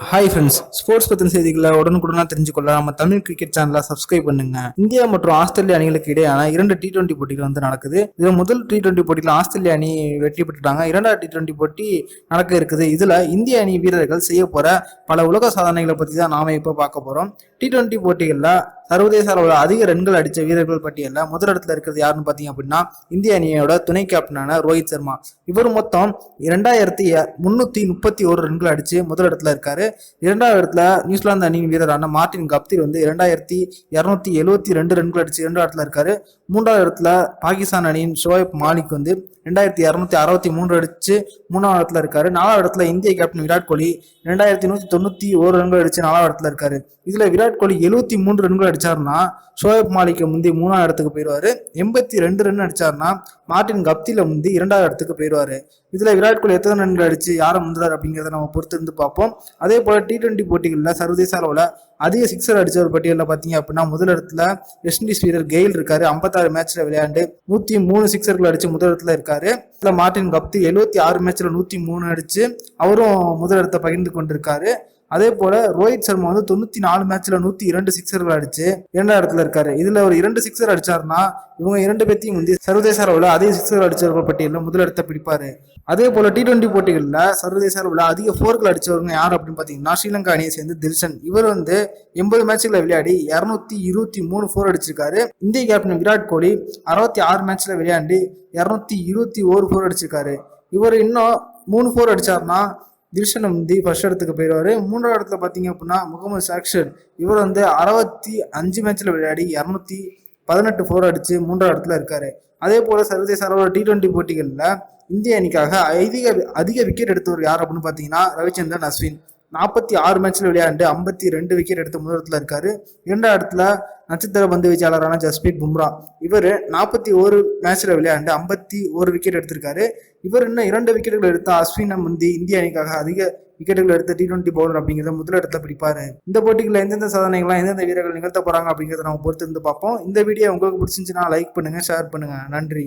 Hi friends sports பற்றின செய்திகளை உடனுக்குடனாக தெரிஞ்சுக்கொள்ள நம்ம தமிழ் கிரிக்கெட் சேனலை சப்ஸ்கிரைப் பண்ணுங்க. இந்தியா மற்றும் ஆஸ்திரேலியா அணிகளுக்கு இடையான இரண்டு டி டுவெண்ட்டி போட்டிகள் வந்து நடக்குது. இதில் முதல் டி டுவெண்ட்டி போட்டியில் ஆஸ்திரேலியா அணி வெற்றி பெற்றுட்டாங்க. இரண்டாவது டி டுவெண்டி போட்டி நடக்க இருக்குது. இதில் இந்திய அணி வீரர்கள் செய்ய போகிற பல உலக சாதனைகளை பற்றி தான் நாம இப்போ பார்க்க போகிறோம் டி டுவெண்டி போட்டிகளில் சர்வதேச அளவில் அதிக ரன்கள் அடித்த வீரர்கள் பட்டியலில் முதல் இடத்துல இருக்கிறது யாருன்னு பார்த்தீங்க அப்படின்னா இந்திய அணியோட துணை கேப்டனான ரோஹித் சர்மா. இவர் மொத்தம் இரண்டாயிரத்தி முன்னூற்றி முப்பத்தி ஒரு ரன்கள் அடித்து முதல் இடத்துல இருக்காரு. இரண்டாவது இடத்துல நியூசிலாந்து அணியின் வீரரான மார்டின் கப்தில் வந்து இரண்டாயிரத்தி இரநூத்தி எழுவத்தி ரெண்டு ரன்கள் அடித்து இரண்டாவது இடத்துல இருக்காரு. மூன்றாவது இடத்துல பாகிஸ்தான் அணியின் ஷோயப் மாலிக் வந்து ரெண்டாயிரத்தி இரநூத்தி அறுபத்தி மூன்று அடிச்சு மூணாவது இடத்துல இருக்காரு. நாலாவது இடத்துல இந்திய கேப்டன் விராட் கோலி ரெண்டாயிரத்தி நூற்றி தொண்ணூற்றி ஒரு ரன்கள் அடிச்சு நாலாவது இடத்துல இருக்காரு. இதுல விராட் கோலி எழுவத்தி மூன்று ரன்கள் அடிச்சாருன்னா ஷோயப் மாலிக்கை முந்தி மூணாவது இடத்துக்கு போயிடுவாரு. எண்பத்தி ரெண்டு ரன் அடிச்சாருன்னா மார்டின் கப்தியில முந்தி இரண்டாவது இடத்துக்கு போயிடுவாரு. இதுல விராட் கோலி எத்தனை ரன்கள் அடிச்சு யாரை முந்துறாரு அப்படிங்கிறத நம்ம பொறுத்து இருந்து பார்ப்போம். அதே போல டி டுவெண்ட்டி போட்டிகளில் சர்வதேச அளவில் அதிக சிக்ஸர் ஒரு பட்டியலில் பார்த்தீங்க அப்படின்னா முதல் இடத்துல வெஸ்ட் இண்டீஸ் வீரர் கெயில் இருக்காரு. ஐம்பத்தாறு மேட்ச்ல விளையாண்டு நூத்தி மூணு சிக்ஸர்கள் அடிச்சு முதல் இடத்துல இருக்காரு. மேட்ச்ல மார்டின் கப்தி எழுபத்தி ஆறு மேட்ச்ல நூத்தி மூணு அடிச்சு அவரும் முதலிடத்தை பகிர்ந்து கொண்டிருக்காரு. அதே போல ரோஹித் சர்மா வந்து தொண்ணூத்தி நாலு மேட்ச்ல நூத்தி இரண்டு சிக்ஸர்கள் அடிச்சு இரண்டாம் இடத்துல இருக்காரு. இதுல ஒரு இரண்டு சிக்ஸர் அடிச்சாருன்னா இவங்க இரண்டு பேத்தையும் வந்து சர்வதேச அளவுல அதிக சிக்ஸர் அடிச்சவர்கள் பட்டியலில் முதலிடத்தை பிடிப்பாரு. அதே போல டி டுவெண்டி போட்டிகளில் சர்வதேச அளவுல அதிக ஃபோர்கள் அடிச்சவங்க யார் அப்படின்னு பார்த்தீங்கன்னா ஸ்ரீலங்கா அணியை சேர்ந்து தில்ஷன். இவர் வந்து எண்பது மேட்ச்ல விளையாடி இரநூத்தி இருபத்தி மூணு ஃபோர் அடிச்சிருக்காரு. இந்திய கேப்டன் விராட் கோலி அறுபத்தி ஆறு மேட்ச்ல விளையாண்டு இரநூத்தி இருபத்தி ஓரு ஃபோர் அடிச்சிருக்காரு. இவர் இன்னும் மூணு ஃபோர் அடிச்சாருன்னா தில்ஷன் வந்து ஃபர்ஸ்ட் இடத்துக்கு போயிடுவார். மூன்றாவது இடத்துல பார்த்தீங்க அப்படின்னா முகமது சாக்ஷன் இவர் வந்து அறுபத்தி அஞ்சு மேட்ச்சில் விளையாடி இரநூத்தி பதினெட்டு ஃபோர் அடித்து மூன்றாவது இடத்துல இருக்காரு. அதே போல் சர்வதேச அளவில் டி டுவெண்ட்டி போட்டிகளில் இந்திய அணிக்காக அதிக அதிக விக்கெட் எடுத்தவர் யார் அப்படின்னு பார்த்தீங்கன்னா ரவிச்சந்திரன் அஸ்வின். நாற்பத்தி ஆறு மேட்ச்ல விளையாண்டு ஐம்பத்தி ரெண்டு விக்கெட் எடுத்து முதலிடத்தில் இருக்காரு. இரண்டாம் இடத்துல நட்சத்திர பந்து வீச்சாளரான ஜஸ்பீத் பும்ரா. இவர் நாற்பத்தி ஒரு மேட்ச்ல விளையாண்டு ஐம்பத்தி ஒரு விக்கெட் எடுத்திருக்காரு. இவர் இன்னும் இரண்டு விக்கெட்டுகள் எடுத்த அஸ்வினை முந்தி இந்திய அணிக்காக அதிக விக்கெட்டுகள் எடுத்த டி டுவெண்ட்டி பவுலர் அப்படிங்கிறத முதல் இடத்துல பிடிப்பாரு. இந்த போட்டிகளில் எந்தெந்த சாதனைகள்லாம் எந்தெந்த வீரர்கள் நிகழ்த்த போறாங்க அப்படிங்கிறத நம்ம பொறுத்து இருந்து பார்ப்போம். இந்த வீடியோ உங்களுக்கு பிடிச்சிருந்துச்சுன்னா லைக் பண்ணுங்க ஷேர் பண்ணுங்க. நன்றி.